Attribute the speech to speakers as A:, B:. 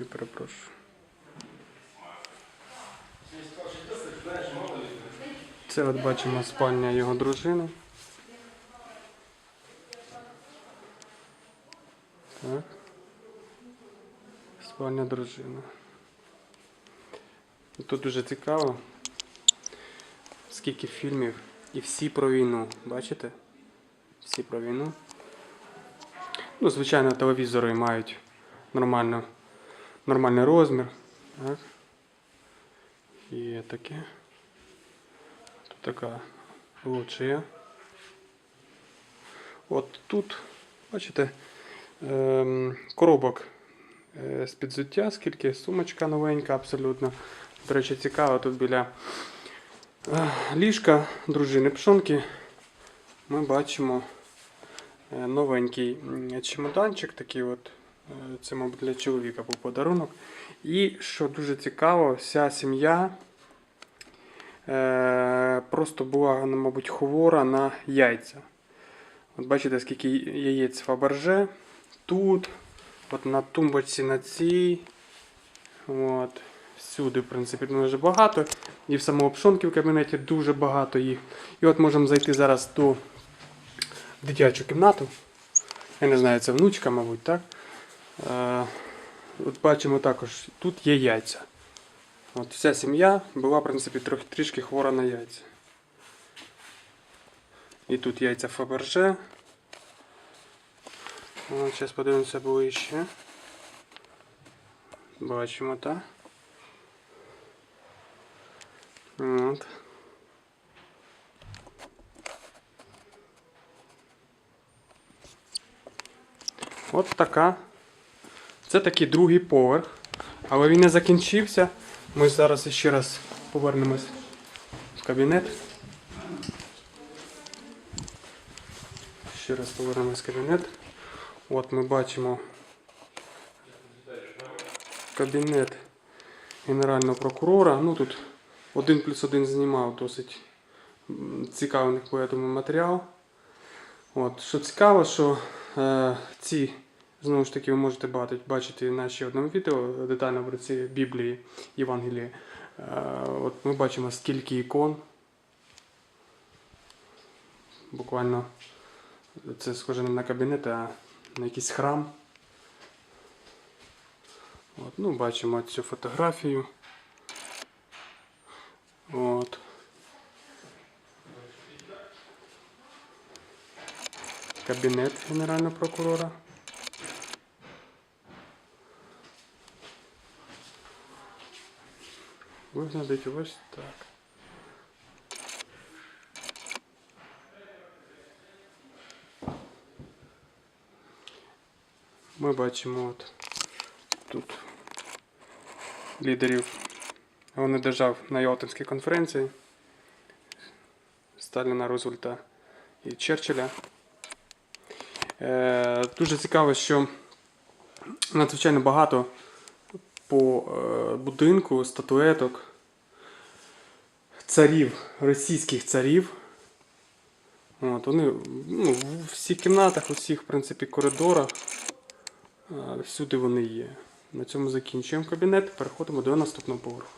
A: Я перепрошую. Це от бачимо спальня його дружини. Так. Спальня дружини. Тут дуже цікаво, скільки фільмів і всі про війну. Бачите? Всі про війну. Ну, звичайно, телевізори мають нормально, нормальний розмір. Так. Є таке. Тут така лоджія. От тут, бачите, коробок е, з підзуття, скільки сумочка новенька абсолютно. До речі, цікаво, тут біля е, ліжка дружини пшонки ми бачимо е, новенький чемоданчик, такий от. Е, Це, мабуть, для чоловіка був подарунок. І що дуже цікаво, вся сім'я е, просто була, ну, мабуть, хвора на яйця. От бачите, скільки яєць Фаберже. Тут, от на тумбочці на цій. От. Всюди, в принципі, дуже багато. І в самому пшонки в кабінеті дуже багато їх. І от можемо зайти зараз до дитячу кімнату. Я не знаю, це внучка, мабуть, так? Е, от бачимо також, тут є яйця. От вся сім'я була, в принципі, трохи трішки хвора на яйця. І тут яйця Фаберже. Зараз подивимося ближче. Бачимо, так? От. От така. Це такий другий поверх. Але він не закінчився. Ми зараз ще раз повернемось в кабінет. Ще раз повернемось в кабінет. От ми бачимо кабінет генерального прокурора. Ну тут один плюс один знімав досить цікавий, я думаю, матеріал. От, що цікаво, що е, ці, знову ж таки, ви можете бачити, бачити в ще одному відео детально про ці Біблії, Євангелії. Е, от ми бачимо, скільки ікон. Буквально це схоже не на кабінет, а на якийсь храм. От, ну, бачимо цю фотографію. От. Кабінет Генерального прокурора. Виглядить ось так. Ми бачимо от тут лідерів вони держав на Ялтинській конференції Сталіна, Рузвельта і Черчилля. Е, дуже цікаво, що надзвичайно багато по е, будинку статуеток царів, російських царів. От, вони ну, в всіх кімнатах, у всіх в принципі, коридорах. е, Всюди вони є. На цьому закінчуємо кабінет. Переходимо до наступного поверху.